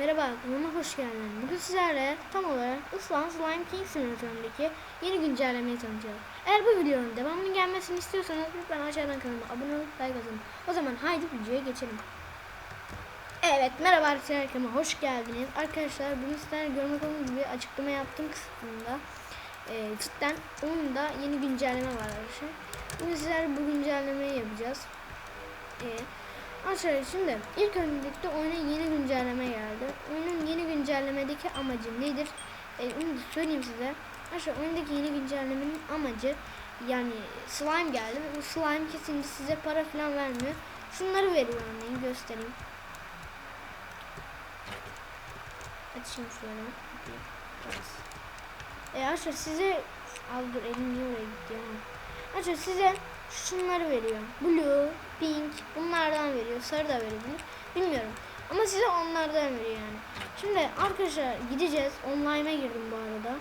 Merhaba, kanalıma hoş geldin. Bugün sizlerle tam olarak Islan Slime King simülatöründeki yeni güncellemeyi tanıtacağız. Eğer bu videonun devamının gelmesini istiyorsanız lütfen aşağıdan kanalıma abone olup like atın. O zaman haydi videoya geçelim. Evet, merhaba arkadaşlar kanalıma hoş geldiniz. Arkadaşlar bugün sizlerle görmek olduğunuz gibi açıklama yaptım kısmında. Ee, cidden oyunda yeni güncelleme var arkadaşlar. Bugün sizlerle bu güncellemeyi yapacağız. Ee, Arkadaşlar şimdi ilk öncelikle oyuna yeni güncelleme geldi. Oyunun yeni güncellemedeki amacı nedir? Ee, onu da söyleyeyim size. Arkadaşlar oyundaki yeni güncellemenin amacı yani slime geldi bu slime kesinlikle size para falan vermiyor. Şunları veriyor örneğin göstereyim. Açayım şöyle. Ee, arkadaşlar size al dur elim niye oraya gitti ya. Arkadaşlar size şunları veriyor. Blue. Sarı da verebilir. Bilmiyorum. Ama size onlardan veriyor yani. Şimdi arkadaşlar gideceğiz. Online'a girdim bu arada.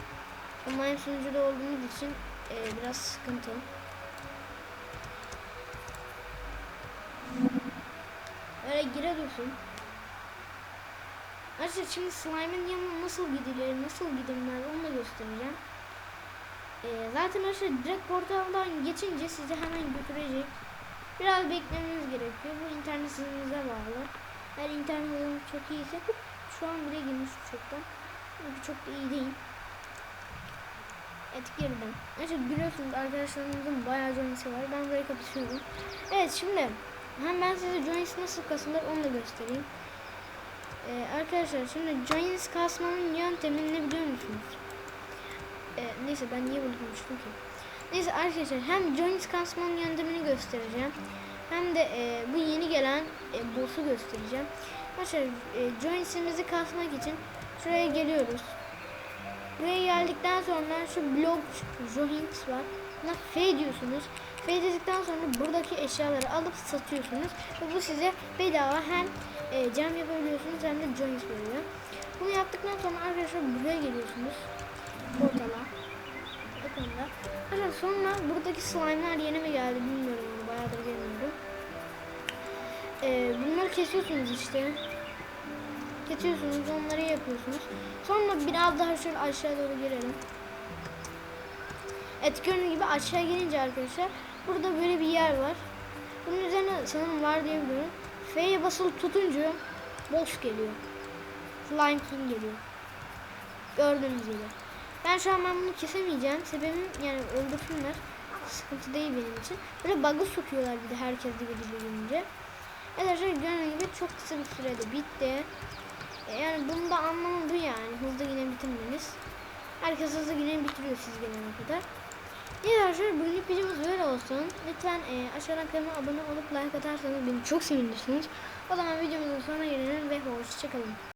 Online sunucuda olduğumuz için e, biraz sıkıntı. Öyle gire dursun. Arkadaşlar şimdi slime'ın yanına nasıl gidilir, nasıl gidilmez onu da göstereceğim. Ee, zaten arkadaşlar direkt portaldan geçince sizi hemen götürecek. Biraz beklemeniz gerekiyor. Bu internet hızınıza bağlı. Eğer internet hızınız çok iyiyse şu an bile girmiş çoktan. Ama çok da iyi değil. Evet girdim. Evet biliyorsunuz arkadaşlarımızın bayağı joinsi var. Ben burayı kapatıyorum. Evet şimdi hem ben size joins nasıl kasılır onu da göstereyim. Ee, arkadaşlar şimdi joins kasmanın yöntemini biliyor musunuz? Ee, neyse ben niye bunu konuştum ki? Neyse arkadaşlar hem joins kasmanın yöntemini göstereceğim. Hem de e, bu yeni gelen e, boss'u göstereceğim. Arkadaşlar e, joins'imizi kasmak için şuraya geliyoruz. Buraya geldikten sonra şu blok joins var. Buna F diyorsunuz. F dedikten sonra buradaki eşyaları alıp satıyorsunuz. Ve bu size bedava hem e, cam yapabiliyorsunuz hem de joins veriyor. Bunu yaptıktan sonra arkadaşlar buraya geliyorsunuz. Portala. Bakın da. Arkadaşlar sonra buradaki slime'lar yeni mi geldi bilmiyorum. onu Bayağıdır gelmiyordu. E, bunları kesiyorsunuz işte. Kesiyorsunuz onları yapıyorsunuz. Sonra biraz daha şöyle aşağı doğru girelim. Evet gördüğünüz gibi aşağı gelince arkadaşlar burada böyle bir yer var. Bunun üzerine sanırım var diye biliyorum. F'ye basılı tutunca boss geliyor. Slime King geliyor. Gördüğünüz gibi. Ben şu an ben bunu kesemeyeceğim. Sebebim yani öldürsünler. Sıkıntı değil benim için. Böyle bug'ı sokuyorlar bir de herkes gibi gelince. Evet arkadaşlar gördüğünüz gibi çok kısa bir sürede bitti. E, Yani bunu da anlamı bu yani. Hızlı yine bitirmeniz. Herkes hızlı yine bitiriyor siz gelene kadar. İyi arkadaşlar bugünlük videomuz böyle olsun. Lütfen e, aşağıdan kanalıma abone olup like atarsanız beni çok sevinirsiniz. O zaman videomuzun sonuna gelelim ve hoşçakalın.